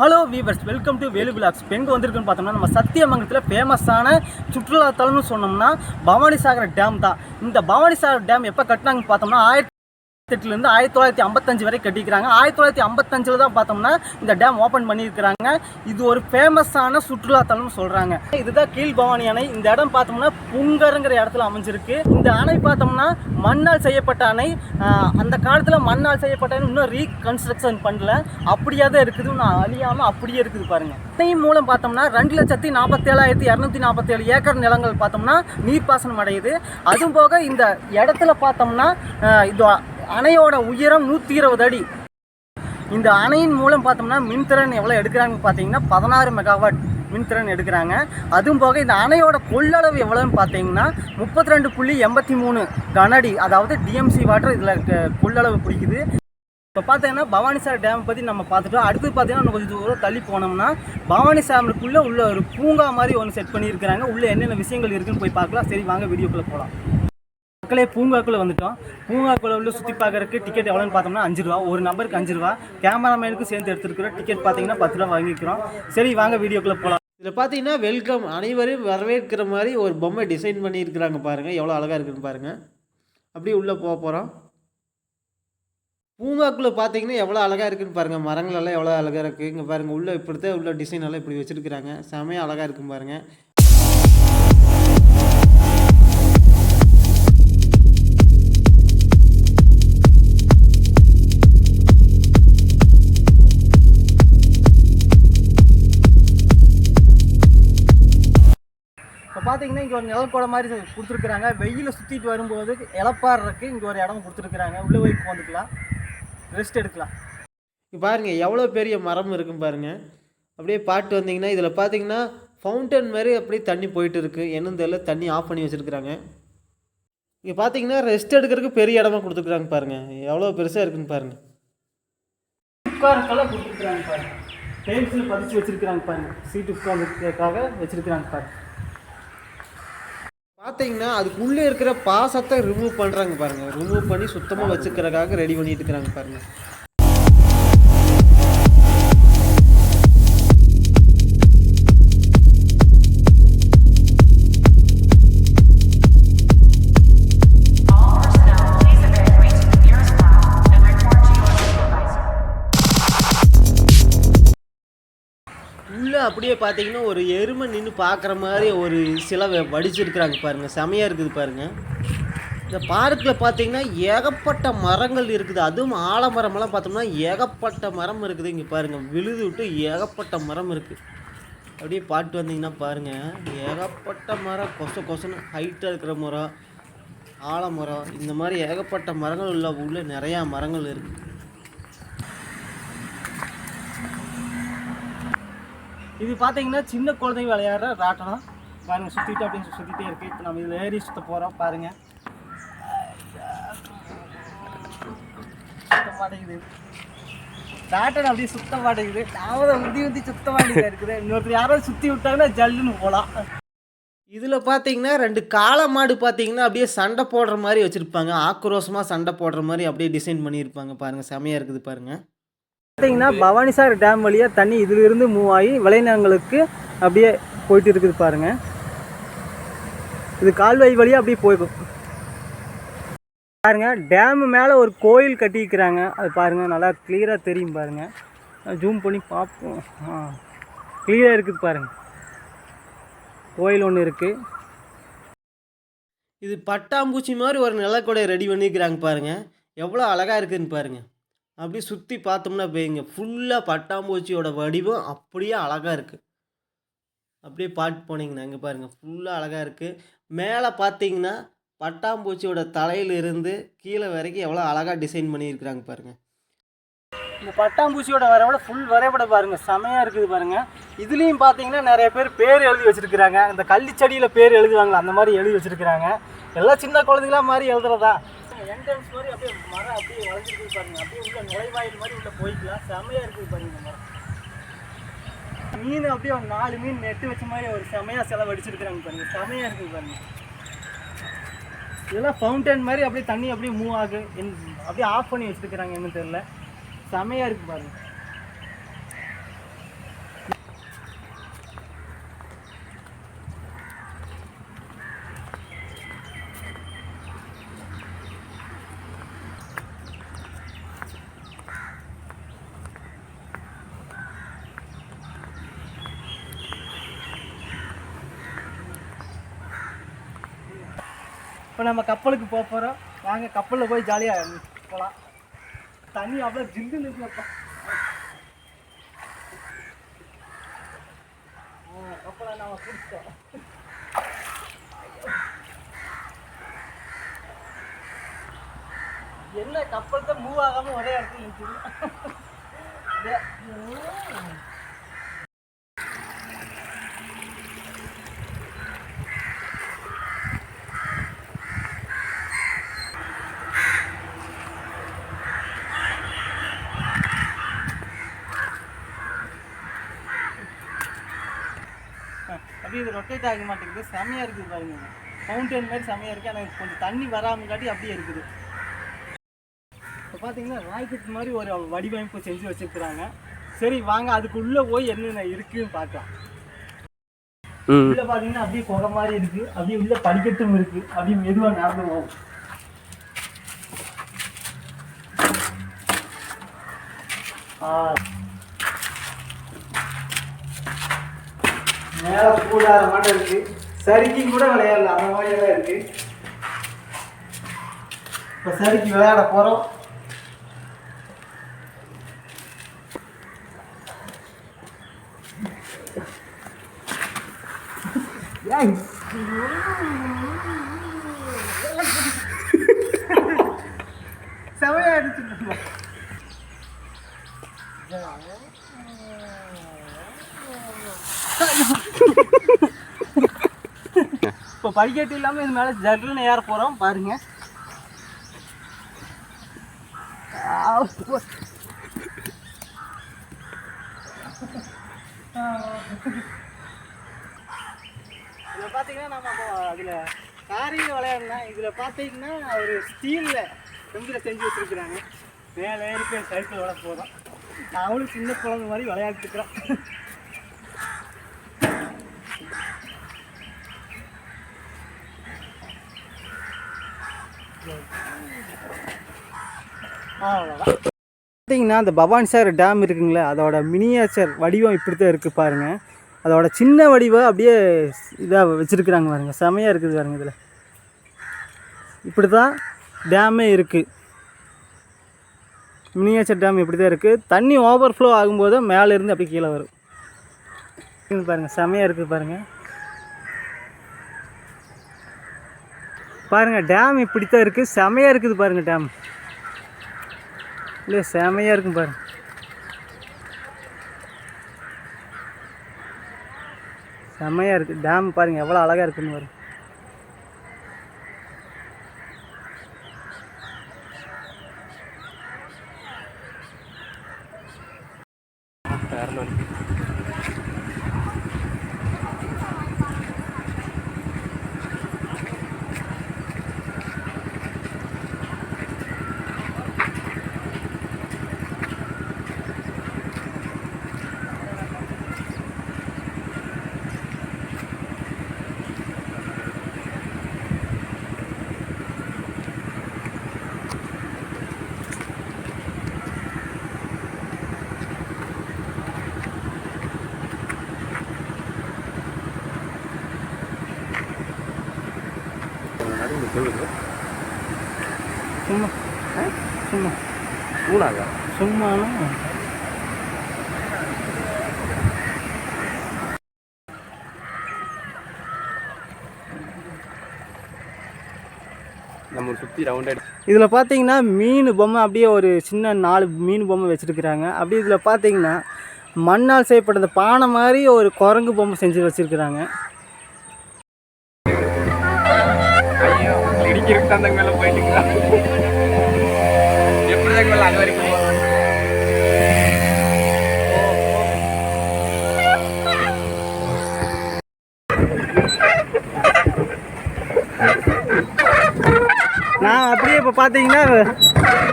Hello viewers welcome to Velu blogs எங்கே வந்திருக்குன்னு பார்த்தோம்னா நம்ம சத்தியமங்கலத்தில் ஃபேமஸான சுற்றுலாத்தலம்னு சொன்னோம்னா பவானிசாகர் டேம் தான். இந்த பவானிசாகர் டேம் எப்போ கட்டினாங்கன்னு பார்த்தோம்னா ஆயிரத்தி எட்டுலேருந்து ஆயிரத்தி தொள்ளாயிரத்தி ஐம்பத்தஞ்சு வரை கட்டிக்கிறாங்க ஆயிரத்தி தொள்ளாயிரத்தி ஐம்பத்தஞ்சில் தான் பார்த்தோம்னா இந்த டேம் ஓப்பன் பண்ணியிருக்கிறாங்க. இது ஒரு ஃபேமஸான சுற்றுலாத்தலம்னு சொல்கிறாங்க இதுதான் கீழ் பவானி அணை. இந்த இடம் பார்த்தோம்னா புங்கருங்கிற இடத்துல அமைஞ்சிருக்கு. இந்த அணை பார்த்தோம்னா மண்ணால் செய்யப்பட்ட அணை. அந்த காலத்தில் மண்ணால் செய்யப்பட்ட அணை இன்னும் ரீகன்ஸ்ட்ரக்ஷன் பண்ணல. அப்படியே தான் இருக்குது. நான் அழியாமல் அப்படியே இருக்குது பாருங்கள் அணை மூலம் பார்த்தோம்னா ரெண்டு லட்சத்தி நாற்பத்தேழாயிரத்தி இரநூத்தி நாற்பத்தேழு ஏக்கர் நிலங்கள் பார்த்தோம்னா நீர்ப்பாசனம் அடையுது. அதுவும் போக இந்த இடத்துல பார்த்தோம்னா இது அணையோட உயரம் நூற்றி இருபது அடி. இந்த அணையின் மூலம் பார்த்தோம்னா மின்திறன் எவ்வளோ எடுக்கிறாங்கன்னு பார்த்தீங்கன்னா பதினாறு மெகாவாட் மின்திறன் எடுக்கிறாங்க. அதுவும் போக இந்த அணையோட கொள்ளளவு எவ்வளோன்னு பார்த்தீங்கன்னா முப்பத்தி ரெண்டு புள்ளி எண்பத்தி மூணு கனடி அதாவது டிஎம்சி வாட்டர் இதில் கொள்ளளவு பிடிக்குது இப்போ பார்த்தீங்கன்னா பவானிசார் டேம் பற்றி நம்ம பார்த்துட்டோம். அடுத்து பார்த்தீங்கன்னா கொஞ்சம் தூரம் தள்ளி போனோம்னா பவானிசாமருக்குள்ளே உள்ள ஒரு பூங்கா மாதிரி ஒன்று செட் பண்ணியிருக்கிறாங்க. உள்ளே என்னென்ன விஷயங்கள் இருக்குதுன்னு போய் பார்க்கலாம். சரி வாங்க வீடியோக்குள்ளே போகலாம் மக்களே பூங்காக்குள்ளே வந்துட்டோம். பூங்காக்குள்ளே உள்ள சுற்றி பார்க்குறக்கு டிக்கெட் எவ்வளோன்னு பார்த்தோம்னா அஞ்சு ரூபா. ஒரு நம்பருக்கு அஞ்சு ரூபா. கேமராமேனுக்கும் சேர்ந்து எடுத்துருக்குறோம் டிக்கெட் பார்த்தீங்கன்னா பத்து ரூபா வாங்கிக்கிறோம். சரி வாங்க வீடியோக்குள்ளே போகலாம் இதில் பார்த்தீங்கன்னா வெல்கம் அனைவரையும் வரவேற்கிற மாதிரி ஒரு பொம்மை டிசைன் பண்ணியிருக்கிறாங்க பாருங்கள் எவ்வளோ அழகாக இருக்குன்னு பாருங்கள் அப்படியே உள்ளே போக போகிறோம் பூங்காக்குள்ளே பார்த்தீங்கன்னா எவ்வளோ அழகாக இருக்குன்னு பாருங்கள் மரங்களெல்லாம் எவ்வளோ அழகாக இருக்குது இங்கே பாருங்கள் உள்ளே இப்படித்தான் உள்ள டிசைன் எல்லாம் இப்படி வச்சுருக்குறாங்க. செமையாக அழகாக இருக்கும் பாருங்கள் பார்த்தீங்கன்னா இங்கே ஒரு நிலக்கோடை மாதிரி கொடுத்துருக்குறாங்க. வெயில சுற்றிட்டு வரும்போது இளப்பாடுறதுக்கு இங்கே ஒரு இடம் கொடுத்துருக்குறாங்க. உள்ளே போய் உட்காந்துக்கலாம் ரெஸ்ட் எடுக்கலாம். பாருங்கள் எவ்வளோ பெரிய மரம் இருக்கும் பாருங்கள் அப்படியே பாட்டு வந்தீங்கன்னா இதில் பார்த்தீங்கன்னா ஃபவுண்டன் மாதிரி அப்படியே தண்ணி போயிட்டு இருக்குது என்னன்னு தெரியல தண்ணி ஆஃப் பண்ணி வச்சுருக்குறாங்க. இங்கே பார்த்தீங்கன்னா ரெஸ்ட் எடுக்கிறதுக்கு பெரிய இடமா கொடுத்துருக்குறாங்க பாருங்கள் எவ்வளோ பெருசாக இருக்குன்னு பாருங்கள் உட்காரக்கெல்லாம் கொடுத்துருக்குறாங்க பாருங்க. டைல்ஸில் பதிச்சு வச்சிருக்கிறாங்க பாருங்க. சீட்டு உட்காந்துக்காக வச்சிருக்கிறாங்க பாருங்க. பார்த்தீங்கன்னா அதுக்குள்ளே இருக்கிற பாசத்தை ரிமூவ் பண்ணுறாங்க பாருங்கள் ரிமூவ் பண்ணி சுத்தமாக வச்சுக்கிறதுக்காக ரெடி பண்ணிட்டு இருக்கிறாங்க பாருங்கள் அப்படியே பார்த்தீங்கன்னா ஒரு எருமை நின்று பார்க்குற மாதிரி ஒரு சிலை வடிச்சிருக்கிறாங்க பாருங்கள் செமையாக இருக்குது பாருங்கள் இந்த பார்க்கில் பார்த்தீங்கன்னா ஏகப்பட்ட மரங்கள் இருக்குது. அதுவும் ஆலமரமெல்லாம் பார்த்தோம்னா ஏகப்பட்ட மரம் இருக்குது. இங்கே பாருங்கள் விழுது விட்டு ஏகப்பட்ட மரம் இருக்குது அப்படியே பாட்டு வந்தீங்கன்னா பாருங்கள் ஏகப்பட்ட மரம். கொச கொசன்னு ஹைட்டாக இருக்கிற மரம் ஆலமரம். இந்த மாதிரி ஏகப்பட்ட மரங்கள் உள்ள உள்ள நிறையா மரங்கள் இருக்குது இது பார்த்தீங்கன்னா சின்ன குழந்தைங்க விளையாடுற ராட்டனம் பாருங்க சுற்றிட்டு அப்படியே சுற்றிட்டே இருக்கு. இப்போ நம்ம இதில் ஏறி சுத்த போகிறோம் பாருங்கள் சுத்த மாட்டேங்குது ராட்டனம் அப்படியே சுத்த மாட்டேங்குது நாம உந்தி உந்தி சுத்த மாட்டேங்குது இருக்குது. இன்னொருத்தர் யாராவது சுற்றி விட்டாங்கன்னா ஜல்லுன்னு போகலாம் இதில் பார்த்தீங்கன்னா ரெண்டு காளை மாடு பார்த்தீங்கன்னா அப்படியே சண்டை போடுற மாதிரி வச்சுருப்பாங்க. ஆக்ரோஷமாக சண்டை போடுற மாதிரி அப்படியே டிசைன் பண்ணியிருப்பாங்க. பாருங்கள் செமையாக இருக்குது பாருங்கள் பார்த்தீங்கன்னா பவானிசாகர் டேம் வழியாக தண்ணி இதிலிருந்து மூவ் ஆகி விளைநிலங்களுக்கு அப்படியே போயிட்டு இருக்குது பாருங்க. இது கால்வாய் வழியாக அப்படியே போய்க்கும். பாருங்கள் டேமு மேலே ஒரு கோயில் கட்டிக்கிறாங்க அது பாருங்கள் நல்லா கிளியராக தெரியும் பாருங்கள் ஜூம் பண்ணி பார்ப்போம். ஆ கிளியராக இருக்குது பாருங்கள் கோயில் ஒன்று இருக்குது இது பட்டாம்பூச்சி மாதிரி ஒரு நிலக்கூடைய ரெடி பண்ணியிருக்கிறாங்க பாருங்கள் எவ்வளோ அழகாக இருக்குதுன்னு பாருங்கள் அப்படியே சுற்றி பார்த்தோம்னா போய்ங்க ஃபுல்லாக பட்டாம்பூச்சியோட வடிவம் அப்படியே அழகாக இருக்குது அப்படியே பாட்டு போனீங்கன்னா இங்கே பாருங்கள் ஃபுல்லாக அழகாக இருக்குது மேலே பார்த்தீங்கன்னா பட்டாம்பூச்சியோட தலையிலிருந்து கீழே வரைக்கும் எவ்வளோ அழகாக டிசைன் பண்ணியிருக்கிறாங்க பாருங்கள் இந்த பட்டாம்பூச்சியோட வரைபட ஃபுல் வரைபட பாருங்கள் செமையாக இருக்குது பாருங்கள் இதுலேயும் பார்த்தீங்கன்னா நிறைய பேர் பேர் எழுதி வச்சுருக்குறாங்க. இந்த கள்ளிச்செடியில் பேர் எழுதுவாங்களா அந்த மாதிரி எழுதி வச்சுருக்குறாங்க. எல்லாம் சின்ன குழந்தைங்களா மாதிரி எழுதுறதா? என்ட்ரன்ஸ் மாதிரி அப்படியே மரம் அப்படியே வளைஞ்சிருக்கு பாருங்க. அப்படியே உள்ள நுழைவாயில் மாதிரி உள்ள போய்க்கலாம். செமையாக இருக்குது பாருங்க மரம். மீன் அப்படியே ஒரு நாலு மீன் நெட்டு வச்ச மாதிரி ஒரு செமையாக செலவு அடிச்சிருக்கிறாங்க பாருங்க. செமையாக இருக்குது பாருங்க. இதெல்லாம் ஃபவுண்டன் மாதிரி அப்படியே தண்ணி அப்படியே மூவ் ஆகு. என் அப்படியே ஆஃப் பண்ணி வச்சிருக்கிறாங்க என்னன்னு தெரியல. செமையாக இருக்குது பாருங்கள் இப்போ நம்ம கப்பலுக்கு போக போகிறோம் வாங்க கப்பலில் போய் ஜாலியாக போகலாம் தண்ணி அவ்வளோ ஜிந்து நிற்கிறப்பா கப்பலை நம்ம பிடிச்சோம் என்ன கப்பல் தான் மூவ் ஆகாமல் ஒரே இடத்துல நிற்குது அப்படியே இது ரொட்டேட் ஆக மாட்டேங்குது. செமையாக இருக்குது பாருங்க. ஃபவுண்டைன் மாதிரி செமையாக இருக்குது ஆனால் கொஞ்சம் தண்ணி வராமல் காட்டி அப்படியே இருக்குது. இப்போ பார்த்தீங்கன்னா ராக்கெட் மாதிரி ஒரு வடிவமைப்பு செஞ்சு வச்சிருக்கிறாங்க. சரி வாங்க அதுக்குள்ளே போய் என்னென்ன இருக்குன்னு பார்க்கலாம். உள்ள பார்த்தீங்கன்னா அப்படியே குகை மாதிரி இருக்கு. அப்படியே உள்ள படிக்கட்டும் இருக்கு. அப்படியே மெதுவாக நடந்து போகும். ஆ. மேலே கூடாத மாட்டம் இருக்கு. சறுக்கி கூட விளையாடல அந்த மாதிரி எல்லாம் இருக்கு. இப்போ சறுக்கி விளையாட போகிறோம் இப்போ படிக்கட்டு இல்லாமல் இது மேலே ஜல்லுன்னு ஏற போகிறோம் பாருங்க. இதில் பார்த்தீங்கன்னா நம்ம அதில் காரில் விளையாடலாம் இதில் பார்த்தீங்கன்னா ஒரு ஸ்டீலில் செம்பில் செஞ்சு வச்சுருக்குறாங்க. மேலே இருக்க சைக்கிள் விட போதும். அவளும் சின்ன குழந்தை மாதிரி விளையாட்டுக்கிறோம் பார்த்தீங்கன்னா அந்த பவானி சாகர் டேம் இருக்குங்களே அதோட மினியேச்சர் வடிவம் இப்படி தான் இருக்குது பாருங்கள் அதோட சின்ன வடிவம் அப்படியே இதாக வச்சுருக்குறாங்க பாருங்கள் செமையாக இருக்குது பாருங்க இதில். இப்படி தான் டேமே இருக்குது மினியேச்சர் டேம் இப்படி தான் இருக்குது தண்ணி ஓவர் ஃப்ளோ ஆகும்போது மேலே இருந்து அப்படியே கீழே வரும். பாருங்கள் செமையாக இருக்குது பாருங்கள் பாருங்கள் டேம் இப்படி தான் இருக்குது செமையாக இருக்குது பாருங்கள் டேம் இல்லை செமையாக இருக்கும் பாரு. செமையாக இருக்குது டேம் பாருங்கள் எவ்வளோ அழகாக இருக்குன்னு பாருங்க சும்மா. ஆ? சும்மா. மூணாங்க சும்மானா? நம்ம சுற்றி ரவுண்ட் அடிச்சு இதில் பார்த்தீங்கன்னா மீன் பொம்மை அப்படியே ஒரு சின்ன நாலு மீன் பொம்மை வச்சுருக்குறாங்க. அப்படியே இதில் பார்த்தீங்கன்னா மண்ணால் செய்யப்பட்ட பானை மாதிரி ஒரு குரங்கு பொம்மை செஞ்சு வச்சுருக்குறாங்க. ஐயோ இடிக்கிறதுக்கு அந்த மேலே போயிட்டுங்களா? எப்படி தான் மேலே அங்கே வரைக்கும்? நான் அப்படியே இப்போ பார்த்தீங்கன்னா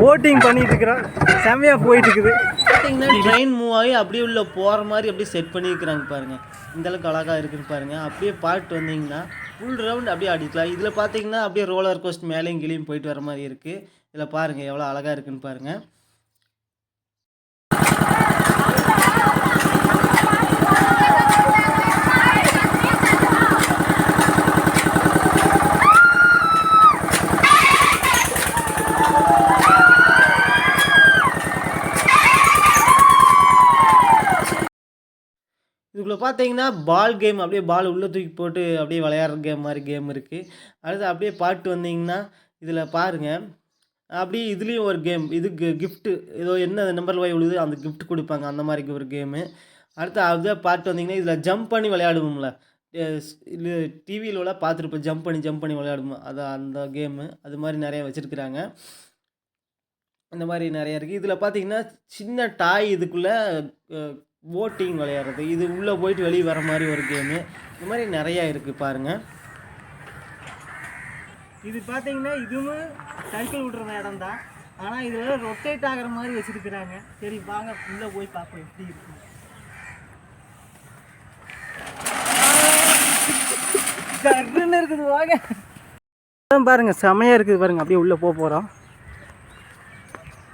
போட்டிங் பண்ணிட்டு இருக்கிறோம் செம்மையாக போயிட்டு இருக்குது பார்த்தீங்கன்னா ட்ரெயின் மூவ் ஆகி அப்படியே உள்ள போகிற மாதிரி அப்படியே செட் பண்ணியிருக்கிறாங்க பாருங்க. இந்த அளவுக்கு அழகாக இருக்குன்னு பாருங்க. அப்படியே பாட்டு வந்தீங்கன்னா ஃபுல் ரவுண்ட் அப்படியே அடிக்கலாம் இதில் பார்த்தீங்கன்னா அப்படியே ரோலர் கோஸ்ட் மேலேயும் கீழேயும் போயிட்டு வர மாதிரி இருக்குது இதில் பாருங்கள் எவ்வளோ அழகாக இருக்குன்னு பாருங்கள் பார்த்தீங்கன்னா பால் கேம் அப்படியே பால் உள்ளே தூக்கி போட்டு அப்படியே விளையாடுற கேம் மாதிரி கேம் இருக்குது அடுத்து அப்படியே பாட்டு வந்தீங்கன்னா இதில் பாருங்கள் அப்படியே இதுலேயும் ஒரு கேம் இது கிஃப்ட்டு ஏதோ என்ன நம்பர் வாய் விழுது அந்த கிஃப்ட் கொடுப்பாங்க. அந்த மாதிரி ஒரு கேமு அடுத்து அப்படியே பாட்டு வந்தீங்கன்னா இதில் ஜம்ப் பண்ணி விளையாடுவோம்ல. இது டிவியிலலாம் பார்த்துருப்போம். ஜம்ப் பண்ணி ஜம்ப் பண்ணி விளையாடுவோம். அது அந்த கேமு அது மாதிரி நிறைய வச்சுருக்குறாங்க. இந்த மாதிரி நிறைய இருக்குது இதில் பார்த்தீங்கன்னா சின்ன டாய் இதுக்குள்ளே போட்டிங் விளையாடுறது. இது உள்ளே போயிட்டு வெளியே வர மாதிரி ஒரு கேமு இந்த மாதிரி நிறையா இருக்குது பாருங்கள் இது பார்த்தீங்கன்னா இதுவும் சைக்கிள் விட்ற இடம் தான் ஆனால் இதில் ரொட்டேட் ஆகிற மாதிரி வச்சுருக்குறாங்க. சரி வாங்க உள்ளே போய் பார்ப்போம் எப்படி இருக்கு. கருன்னு இருக்குது வாங்க. அதான் பாருங்க செமையாக இருக்குது பாருங்க. அப்படியே உள்ளே போக போகிறோம்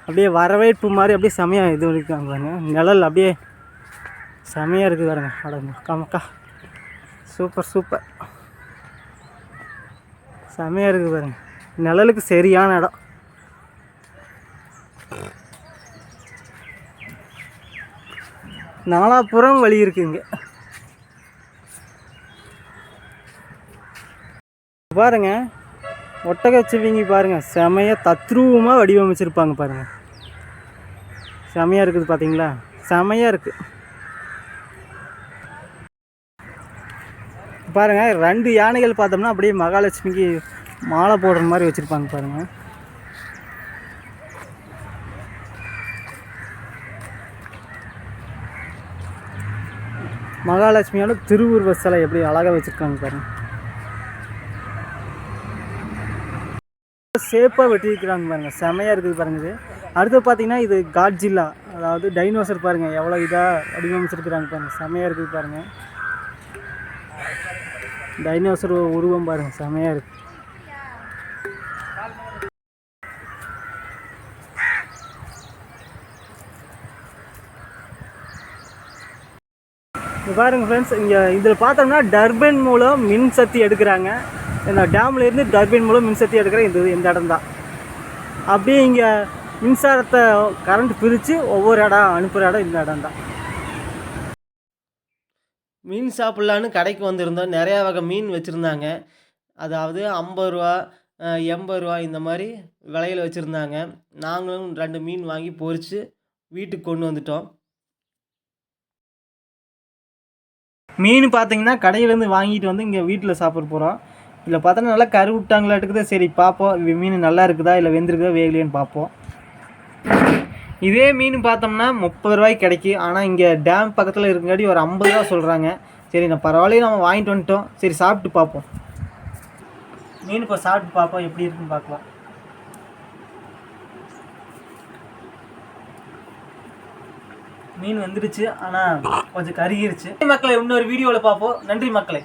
அப்படியே வரவேற்பு மாதிரி அப்படியே செமையாக இது இருக்காங்க பாருங்கள் நிழல் அப்படியே செமையாக இருக்குது பாருங்க அட மக்கா மக்கா சூப்பர் சூப்பர் செமையாக இருக்குது பாருங்க. நிழலுக்கு சரியான இடம். நாலாப்புறம் வழி இருக்குங்க பாருங்க ஒட்டக சிவிங்கி பாருங்க. செமையாக தத்ரூபமாக வடிவமைச்சிருப்பாங்க பாருங்கள் செமையாக இருக்குது பார்த்தீங்களா செமையாக இருக்குது பாருங்கள் ரெண்டு யானைகள் பார்த்தோம்னா அப்படியே மகாலட்சுமிக்கு மாலை போடுற மாதிரி வச்சுருப்பாங்க பாருங்கள் மகாலட்சுமியோட திருவுருவ சிலை எப்படி அழகாக வச்சுருக்காங்க பாருங்கள் சேஃபாக வெட்டியிருக்கிறாங்க பாருங்க செமையாக இருக்குது பாருங்க இது. அடுத்து பார்த்தீங்கன்னா இது காட்ஜில்லா அதாவது டைனோசர் பாருங்க எவ்வளோ இதாக வடிவமைச்சிருக்கிறாங்க பாருங்கள் செமையாக இருக்குது பாருங்கள் டைனோசர் உருவம் பாருங்க செமையாக இருக்கு. இங்க பாருங்க ஃப்ரெண்ட்ஸ் இங்கே இதில் பார்த்தோம்னா டர்பைன் மூலம் மின்சக்தி எடுக்கிறாங்க. இந்த டேம்லேருந்து டர்பைன் மூலம் மின்சக்தி எடுக்கிற இந்த இந்த இடம் தான். அப்படியே இங்கே மின்சாரத்தை கரண்ட் பிரித்து ஒவ்வொரு இடம் அனுப்புகிற இடம் இந்த இடம் தான். மீன் சாப்பிட்லான்னு கடைக்கு வந்திருந்தோம். நிறையா வகை மீன் வச்சுருந்தாங்க. அதாவது ஐம்பது ரூபா எண்பது ரூபா இந்த மாதிரி விலையில் வச்சுருந்தாங்க. நாங்களும் ரெண்டு மீன் வாங்கி பொறித்து வீட்டுக்கு கொண்டு வந்துட்டோம். மீன் பார்த்தீங்கன்னா கடையிலேருந்து வாங்கிட்டு வந்து இங்கே வீட்டில் சாப்பிட போகிறோம் இதில் பார்த்தோன்னா நல்லா கருவிட்டாங்களாட்டுக்குதே சரி பார்ப்போம். மீன் நல்லா இருக்குதா இல்லை வெந்திருக்குதா வேகலையான்னு பார்ப்போம். இதே மீன் பார்த்தோம்னா முப்பது ரூபாய்க்கு கிடைக்கும் ஆனால் இங்கே டேம் பக்கத்தில் இருக்கங்காட்டி ஒரு ஐம்பது ரூபா சொல்கிறாங்க சரி நான் பரவாயில்ல நம்ம வாங்கிட்டு வந்துட்டோம். சரி சாப்பிட்டு பார்ப்போம். மீன் இப்போ சாப்பிட்டு பார்ப்போம். எப்படி இருக்குன்னு பார்க்கலாம். மீன் வந்துடுச்சு ஆனால் கொஞ்சம் கருகிருச்சு. மக்களை இன்னொரு வீடியோவில் பார்ப்போம். நன்றி மக்களே.